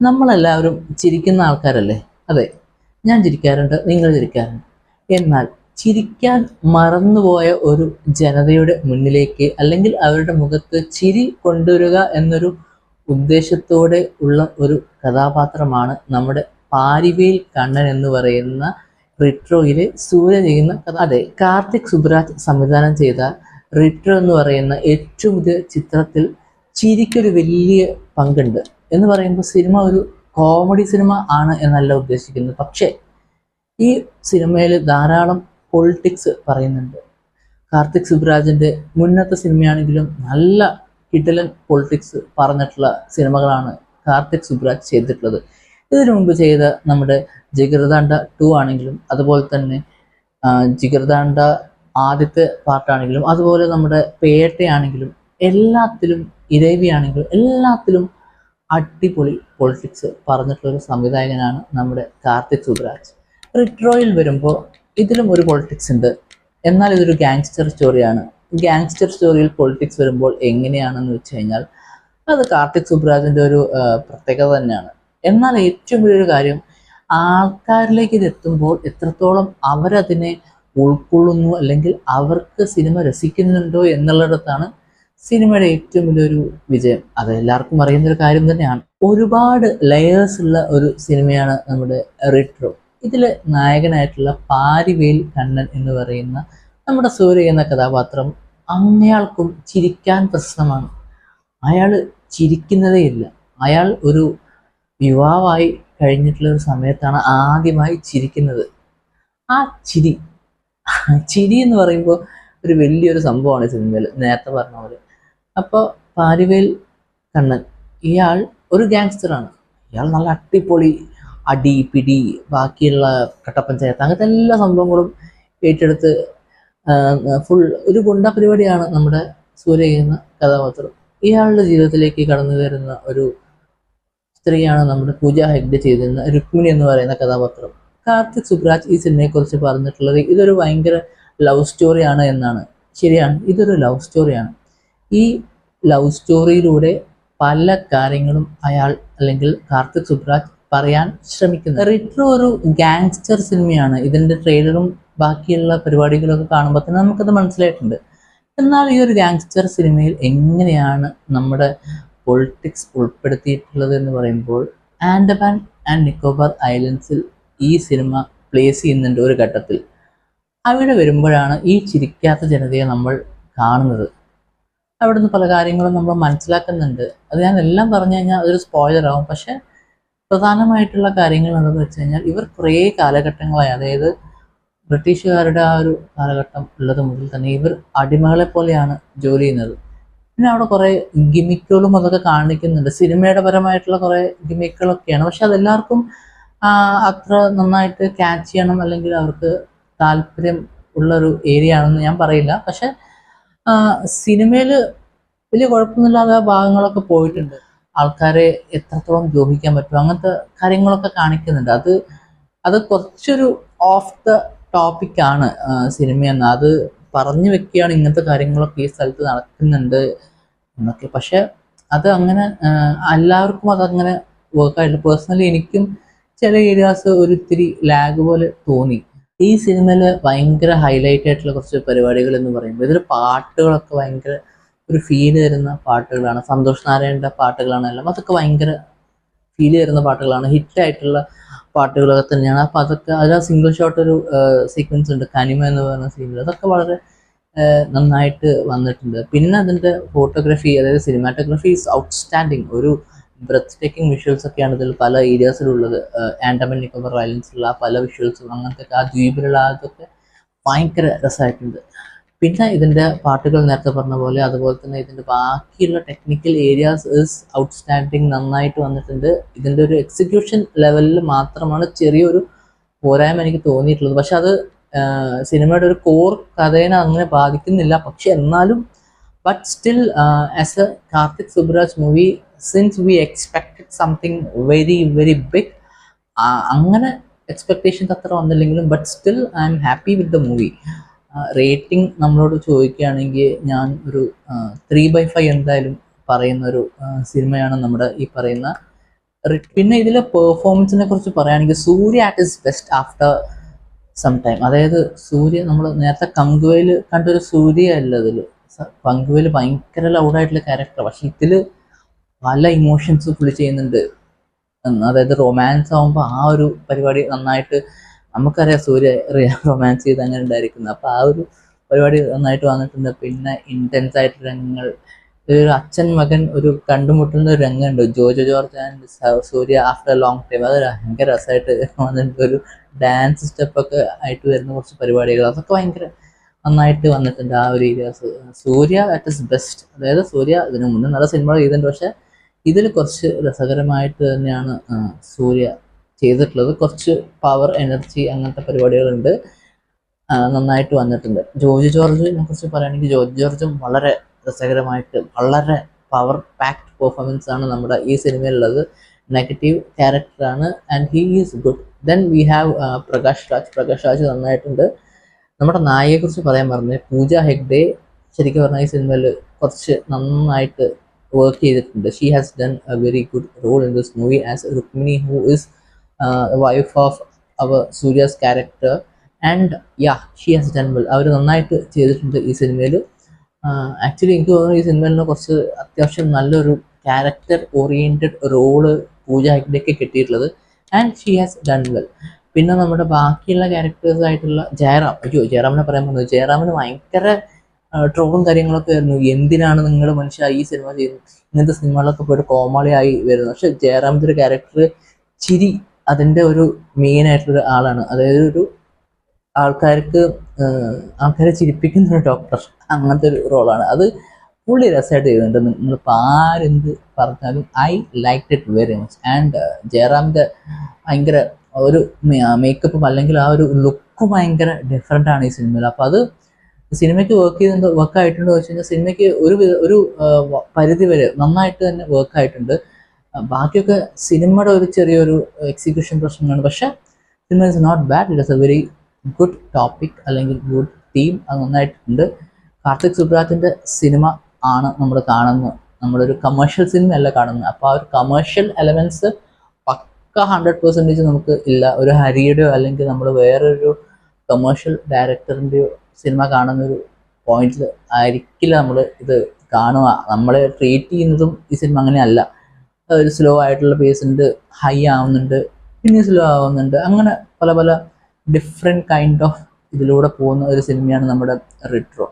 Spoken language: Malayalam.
നമ്മളെല്ലാവരും ചിരിക്കുന്ന ആൾക്കാരല്ലേ? അതെ ഞാൻ ചിരിക്കാറുണ്ട് നിങ്ങൾ ചിരിക്കാറുണ്ട്. എന്നാൽ ചിരിക്കാൻ മറന്നുപോയ ഒരു ജനതയുടെ മുന്നിലേക്ക് അല്ലെങ്കിൽ അവരുടെ മുഖത്ത് ചിരി കൊണ്ടുവരിക എന്നൊരു ഉദ്ദേശത്തോടെ ഉള്ള ഒരു കഥാപാത്രമാണ് നമ്മുടെ പാരിവേൽ കണ്ണൻ എന്ന് പറയുന്ന റിട്രോയിലെ സൂര്യ ചെയ്യുന്ന കഥ. അതെ കാർത്തിക് സുബ്രാജ് സംവിധാനം ചെയ്ത റിട്രോ എന്ന് പറയുന്ന ഏറ്റവും പുതിയ ചിത്രത്തിൽ ചിരിക്കൊരു വലിയ പങ്കുണ്ട്. എന്ന് പറയുമ്പോൾ സിനിമ ഒരു കോമഡി സിനിമ ആണ് എന്നല്ല ഉദ്ദേശിക്കുന്നത്. പക്ഷേ ഈ സിനിമയിൽ ധാരാളം പൊളിറ്റിക്സ് പറയുന്നുണ്ട്. കാർത്തിക് സുബ്രാജിന്റെ മുന്നത്തെ സിനിമയാണെങ്കിലും നല്ല കിട്ടലൻ പൊളിറ്റിക്സ് പറഞ്ഞിട്ടുള്ള സിനിമകളാണ് കാർത്തിക് സുബ്രാജ് ചെയ്തിട്ടുള്ളത്. ഇതിനു മുമ്പ് ചെയ്ത നമ്മുടെ ജിഗർദാണ്ട ടു ആണെങ്കിലും അതുപോലെ തന്നെ ജിഗർദാണ്ട ആദ്യത്തെ പാർട്ടാണെങ്കിലും അതുപോലെ നമ്മുടെ പേട്ടയാണെങ്കിലും എല്ലാത്തിലും ഇരവിയാണെങ്കിലും എല്ലാത്തിലും അടിപൊളി പൊളിറ്റിക്സ് പറഞ്ഞിട്ടുള്ള ഒരു സംവിധായകനാണ് നമ്മുടെ കാർത്തിക് സുബ്രാജ്. റിട്രോയിൽ വരുമ്പോൾ ഇതിലും ഒരു പൊളിറ്റിക്സ് ഉണ്ട്. എന്നാൽ ഇതൊരു ഗാങ്സ്റ്റർ സ്റ്റോറിയാണ് ഗാങ്സ്റ്റർ സ്റ്റോറിയിൽ പൊളിറ്റിക്സ് വരുമ്പോൾ എങ്ങനെയാണെന്ന് വെച്ച് കഴിഞ്ഞാൽ അത് കാർത്തിക് സുബ്രാജിന്റെ ഒരു പ്രത്യേകത തന്നെയാണ്. എന്നാൽ ഏറ്റവും വലിയൊരു കാര്യം ആൾക്കാരിലേക്ക് ഇത് എത്തുമ്പോൾ എത്രത്തോളം അവരതിനെ ഉൾക്കൊള്ളുന്നു അല്ലെങ്കിൽ അവർക്ക് സിനിമ രസിക്കുന്നുണ്ടോ എന്നുള്ളിടത്താണ് സിനിമയുടെ ഏറ്റവും വലിയൊരു വിജയം. അത് എല്ലാവർക്കും അറിയുന്ന ഒരു കാര്യം തന്നെയാണ്. ഒരുപാട് ലെയേഴ്സ് ഉള്ള ഒരു സിനിമയാണ് നമ്മുടെ റിട്രോ ഇതിൽ നായകനായിട്ടുള്ള പാരിവേൽ കണ്ണൻ എന്ന് പറയുന്ന നമ്മുടെ സൂര്യ എന്ന കഥാപാത്രം അങ്ങയാൾക്കും ചിരിക്കാൻ പ്രശ്നമാണ്. അയാൾ ചിരിക്കുന്നതേ ഇല്ല. അയാൾ ഒരു യുവാവായി കഴിഞ്ഞിട്ടുള്ള ഒരു സമയത്താണ് ആദ്യമായി ചിരിക്കുന്നത്. ആ ചിരി ചിരി എന്ന് പറയുമ്പോൾ ഒരു വലിയൊരു സംഭവമാണ് സിനിമയിൽ നേരത്തെ പറഞ്ഞ പോലെ അപ്പോൾ പാരിവേൽ കണ്ണൻ ഇയാൾ ഒരു ഗാങ്സ്റ്ററാണ് ഇയാൾ നല്ല അട്ടിപ്പൊളി അടി പിടി ബാക്കിയുള്ള കട്ടപ്പഞ്ചായത്ത് അങ്ങനത്തെ എല്ലാ സംഭവങ്ങളും ഏറ്റെടുത്ത് ഫുൾ ഒരു ഗുണ്ട പരിപാടിയാണ് നമ്മുടെ സൂര്യ എന്ന കഥാപാത്രം. ഇയാളുടെ ജീവിതത്തിലേക്ക് കടന്നു വരുന്ന ഒരു സ്ത്രീയാണ് നമ്മുടെ പൂജ ഹെഗ്ഡെ ചെയ്തിരുന്ന രുക്മിണി എന്ന് പറയുന്ന കഥാപാത്രം. കാർത്തിക് സുബ്രാജ് ഈ സിനിമയെക്കുറിച്ച് പറഞ്ഞിട്ടുള്ളത് ഇതൊരു ഭയങ്കര ലവ് സ്റ്റോറിയാണ് എന്നാണ്. ശരിയാണ് ഇതൊരു ലവ് സ്റ്റോറിയാണ്. ഈ ലവ് സ്റ്റോറിയിലൂടെ പല കാര്യങ്ങളും അയാൾ അല്ലെങ്കിൽ കാർത്തിക് സുബ്രാജ് പറയാൻ ശ്രമിക്കുന്നത്. റിട്രോ ഒരു ഗാങ്സ്റ്റർ സിനിമയാണ് ഇതിന്റെ ട്രെയിലറും ബാക്കിയുള്ള പരിപാടികളൊക്കെ കാണുമ്പോൾ തന്നെ നമുക്കത് മനസ്സിലായിട്ടുണ്ട്. എന്നാൽ ഈ ഒരു ഗാങ്സ്റ്റർ സിനിമയിൽ എങ്ങനെയാണ് നമ്മുടെ പൊളിറ്റിക്സ് ഉൾപ്പെടുത്തിയിട്ടുള്ളത് എന്ന് പറയുമ്പോൾ ആൻഡമാൻ ആൻഡ് നിക്കോബാർ ഐലൻഡ്സിൽ ഈ സിനിമ പ്ലേസ് ചെയ്യുന്നുണ്ട് ഒരു ഘട്ടത്തിൽ അവിടെ വരുമ്പോഴാണ് ഈ ചിരിക്കാത്ത ജനതയെ നമ്മൾ കാണുന്നത്. അവിടുന്ന് പല കാര്യങ്ങളും നമ്മൾ മനസ്സിലാക്കുന്നുണ്ട്. അത് ഞാൻ എല്ലാം പറഞ്ഞു കഴിഞ്ഞാൽ അതൊരു സ്പോയിലറാവും പക്ഷെ പ്രധാനമായിട്ടുള്ള കാര്യങ്ങൾ എന്താണെന്ന് വെച്ച് കഴിഞ്ഞാൽ ഇവർ കുറേ കാലഘട്ടങ്ങളായി അതായത് ബ്രിട്ടീഷുകാരുടെ ആ ഒരു കാലഘട്ടം ഉള്ളത് മുതൽ തന്നെ ഇവർ അടിമകളെ പോലെയാണ് ജോലി ചെയ്യുന്നത്. പിന്നെ അവിടെ കുറേ ഗിമിക്കുകളും അതൊക്കെ കാണിക്കുന്നുണ്ട്. സിനിമയുടെ പരമായിട്ടുള്ള കുറേ ഗിമിക്കുകളൊക്കെയാണ്. പക്ഷെ അതെല്ലാവർക്കും അത്ര നന്നായിട്ട് ക്യാച്ച് ചെയ്യണം അല്ലെങ്കിൽ അവർക്ക് താല്പര്യം ഉള്ളൊരു ഏരിയ ആണെന്ന് ഞാൻ പറയില്ല. പക്ഷെ സിനിമയിൽ വലിയ കുഴപ്പമൊന്നുമില്ലാതെ ഭാഗങ്ങളൊക്കെ പോയിട്ടുണ്ട്. ആൾക്കാരെ എത്രത്തോളം ദ്രോഹിക്കാൻ പറ്റും അങ്ങനത്തെ കാര്യങ്ങളൊക്കെ കാണിക്കുന്നുണ്ട്. അത് അത് കുറച്ചൊരു ഓഫ് ദ ടോപ്പിക്കാണ് സിനിമയെന്ന്. അത് പറഞ്ഞു വെക്കുകയാണ് ഇങ്ങനത്തെ കാര്യങ്ങളൊക്കെ ഈ സ്ഥലത്ത് നടക്കുന്നുണ്ട് എന്നൊക്കെ. പക്ഷെ അത് അങ്ങനെ എല്ലാവർക്കും അതങ്ങനെ വർക്കായില്ല പേഴ്സണലി എനിക്കും ചില ഏരിയാസ് ഒരു ഇത്തിരി ലാഗ് പോലെ തോന്നി. ഈ സിനിമയിൽ ഭയങ്കര ഹൈലൈറ്റ് ആയിട്ടുള്ള കുറച്ച് പരിപാടികൾ എന്ന് പറയുമ്പോൾ ഇതിൽ പാട്ടുകളൊക്കെ ഭയങ്കര ഒരു ഫീൽ തരുന്ന പാട്ടുകളാണ്. സന്തോഷ് നാരായണന്റെ പാട്ടുകളാണ് എല്ലാം അതൊക്കെ ഭയങ്കര ഫീൽ തരുന്ന പാട്ടുകളാണ്. ഹിറ്റ് ആയിട്ടുള്ള പാട്ടുകളൊക്കെ തന്നെയാണ്. അപ്പോൾ അതൊക്കെ അതിൽ ആ സിംഗിൾ ഷോട്ട് ഒരു സീക്വൻസ് ഉണ്ട്. കനിമ എന്ന് പറയുന്ന സീനിൽ അതൊക്കെ വളരെ നന്നായിട്ട് വന്നിട്ടുണ്ട്. പിന്നെ അതിന്റെ ഫോട്ടോഗ്രാഫി അതായത് സിനിമാറ്റോഗ്രാഫി ഔട്ട്സ്റ്റാൻഡിങ് ഒരു ബ്രത്ത് ടേക്കിംഗ് വിഷ്വൽസ് ഒക്കെയാണ് ഇതിൽ പല ഏരിയാസിലുള്ളത് ആൻഡമൻ നിക്കോബർ ഐലൻഡ്സിലുള്ള പല വിഷ്വൽസും അങ്ങനത്തെ ആ ദ്വീപിലുള്ള അതൊക്കെ ഭയങ്കര രസമായിട്ടുണ്ട്. പിന്നെ ഇതിന്റെ പാട്ടുകൾ നേരത്തെ പറഞ്ഞ പോലെ അതുപോലെ തന്നെ ഇതിന്റെ ബാക്കിയുള്ള ടെക്നിക്കൽ ഏരിയാസ് ഇസ് ഔട്ട്സ്റ്റാൻഡിങ് നന്നായിട്ട് വന്നിട്ടുണ്ട്. ഇതിന്റെ ഒരു എക്സിക്യൂഷൻ ലെവലിൽ മാത്രമാണ് ചെറിയൊരു പോരായ്മ എനിക്ക് തോന്നിയിട്ടുള്ളത്. പക്ഷെ അത് സിനിമയുടെ ഒരു കോർ കഥേനെ അങ്ങനെ ബാധിക്കുന്നില്ല. പക്ഷെ എന്നാലും but still as A Karthik Subraj movie since we expected something very very big അങ്ങനെ എക്സ്പെക്ടേഷൻസ് അത്ര വന്നില്ലെങ്കിലും but still I'm happy with the movie rating നമ്മളോട് ചോദിക്കുകയാണെങ്കിൽ ഞാൻ ഒരു ത്രീ ബൈ ഫൈവ് എന്തായാലും പറയുന്ന ഒരു സിനിമയാണ് നമ്മുടെ ഈ പറയുന്ന പിന്നെ ഇതിലെ പെർഫോമൻസിനെ കുറിച്ച് പറയുകയാണെങ്കിൽ Suriya at his best after some time അതായത് സൂര്യ നമ്മൾ നേരത്തെ കങ്കുവയിൽ കണ്ടൊരു സൂര്യ അല്ല ഇതിൽ കങ്കുവയിൽ ഭയങ്കര ലൗഡായിട്ടുള്ള ക്യാരക്ടർ പക്ഷെ ഇതിൽ പല ഇമോഷൻസ് ഫുൾ ചെയ്യുന്നുണ്ട്. അതായത് റൊമാൻസ് ആകുമ്പോൾ ആ ഒരു പരിപാടി നന്നായിട്ട് നമുക്കറിയാം സൂര്യ റൊമാൻസ് ചെയ്ത് അങ്ങനെ ഉണ്ടായിരിക്കുന്നത് അപ്പോൾ ആ ഒരു പരിപാടി നന്നായിട്ട് വന്നിട്ടുണ്ട്. പിന്നെ ഇന്റൻസ് ആയിട്ട് രംഗങ്ങൾ. ഒരു അച്ഛൻ മകൻ ഒരു കണ്ടുമുട്ടുന്ന ഒരു രംഗമുണ്ട്. Jojo George and Suriya after long time അത് ഭയങ്കര രസമായിട്ട് വന്നിട്ടുണ്ട്. ഒരു ഡാൻസ് സ്റ്റെപ്പൊക്കെ ആയിട്ട് വരുന്ന കുറച്ച് പരിപാടികൾ. അതൊക്കെ ഭയങ്കര നന്നായിട്ട് വന്നിട്ടുണ്ട് ആ ഒരു area Suriya at his best അതായത് സൂര്യ ഇതിനു മുന്നേ നല്ല സിനിമകൾ ചെയ്തിട്ടുണ്ട്. പക്ഷെ ഇതിൽ കുറച്ച് രസകരമായിട്ട് തന്നെയാണ് സൂര്യ ചെയ്തിട്ടുള്ളത്. കുറച്ച് പവർ എനർജി അങ്ങനത്തെ പരിപാടികളുണ്ട്. നന്നായിട്ട് വന്നിട്ടുണ്ട്. ജോർജ് ജോർജിനെ കുറിച്ച് പറയുകയാണെങ്കിൽ ജോർജ് ജോർജും വളരെ രസകരമായിട്ട് വളരെ പവർ പാക്ഡ് പെർഫോമൻസ് ആണ് നമ്മുടെ ഈ സിനിമയിലുള്ളത്. നെഗറ്റീവ് ക്യാരക്ടറാണ് and he is good then we have Prakash Raj. Prakash Raj നന്നായിട്ടുണ്ട്. നമ്മുടെ നായികയെക്കുറിച്ച് പറയാൻ പറഞ്ഞു പൂജ ഹെഗ്ഡെ ശരിക്കും പറഞ്ഞാൽ ഈ സിനിമയിൽ കുറച്ച് നന്നായിട്ട് വർക്ക് ചെയ്തിട്ടുണ്ട്. She has done a very good role in this movie as Rukmini who is wife of our Suriya's character and yeah she has done well അവർ നന്നായിട്ട് ചെയ്തിട്ടുണ്ട് ഈ സിനിമയിൽ. ആക്ച്വലി എനിക്ക് തോന്നുന്നു ഈ സിനിമയിൽ നിന്ന് കുറച്ച് അത്യാവശ്യം നല്ലൊരു ക്യാരക്ടർ ഓറിയന്റഡ് റോൾ പൂജ ഹെഗ്ഡെക്ക് കിട്ടിയിട്ടുള്ളത്. And she has done well പിന്നെ നമ്മുടെ ബാക്കിയുള്ള ക്യാരക്ടേഴ്സ് ആയിട്ടുള്ള ജയറാം. അയ്യോ ജയറാമിനെ പറയാൻ പോകുന്നത് ജയറാമിന് ഭയങ്കര ട്രോളും കാര്യങ്ങളൊക്കെ ആയിരുന്നു. എന്തിനാണ് നിങ്ങൾ മനുഷ്യ ഈ സിനിമ ചെയ്യുന്നത് ഇങ്ങനത്തെ സിനിമകളൊക്കെ പോയിട്ട് കോമാളിയായി വരുന്നത്. പക്ഷെ ജയറാമിന്റെ ഒരു ക്യാരക്ടർ ചിരി അതിന്റെ ഒരു മെയിൻ ആയിട്ടുള്ള ആളാണ്. അതായത് ഒരു ആൾക്കാർക്ക് ആൾക്കാരെ ചിരിപ്പിക്കുന്ന ഒരു ഡോക്ടർ അങ്ങനത്തെ ഒരു റോളാണ് അത് പുള്ളി രസമായിട്ട് ചെയ്യുന്നുണ്ട് നിങ്ങളിപ്പോൾ ആരെന്ത് പറഞ്ഞാലും I like it very much and ജയറാമിന്റെ ഭയങ്കര ഒരു മേക്കപ്പും അല്ലെങ്കിൽ ആ ഒരു ലുക്ക് ഭയങ്കര ഡിഫറെന്റ് ആണ് ഈ സിനിമയിൽ അപ്പോൾ അത് സിനിമയ്ക്ക് വർക്ക് ചെയ്യുന്നത് വർക്ക് ആയിട്ടുണ്ട് വെച്ച് കഴിഞ്ഞാൽ സിനിമയ്ക്ക് ഒരു ഒരു പരിധി വരെ നന്നായിട്ട് തന്നെ വർക്ക് ആയിട്ടുണ്ട്. ബാക്കിയൊക്കെ സിനിമയുടെ ഒരു ചെറിയൊരു എക്സിക്യൂഷൻ പ്രശ്നമാണ് പക്ഷെ cinema is not bad it is a very good topic അല്ലെങ്കിൽ ഗുഡ് തീം അത് നന്നായിട്ടുണ്ട്. കാർത്തിക് സുബ്രാജിന്റെ സിനിമ ആണ് നമ്മൾ കാണുന്നത്. നമ്മളൊരു കമേഴ്ഷ്യൽ സിനിമയല്ല കാണുന്നത്. അപ്പോൾ ആ ഒരു കമേഴ്ഷ്യൽ എലമെന്റ്സ് പക്ക ഹൺഡ്രഡ് പെർസെന്റേജ് നമുക്ക് ഇല്ല. ഒരു ഹരിയുടെയോ അല്ലെങ്കിൽ നമ്മൾ വേറൊരു കമേഴ്ഷ്യൽ ഡയറക്ടറിന്റെയോ സിനിമ കാണുന്നൊരു പോയിന്റിൽ ആയിരിക്കില്ല നമ്മൾ ഇത് കാണുക. നമ്മളെ ട്രീറ്റ് ചെയ്യുന്നതും ഈ സിനിമ അങ്ങനെയല്ല. ഒരു സ്ലോ ആയിട്ടുള്ള പേസ് ഉണ്ട് ഹൈ ആവുന്നുണ്ട് പിന്നെ സ്ലോ ആവുന്നുണ്ട്. അങ്ങനെ പല പല ഡിഫറെന്റ് കൈൻഡ് ഓഫ് ഇതിലൂടെ പോകുന്ന ഒരു സിനിമയാണ് നമ്മുടെ റിട്രോ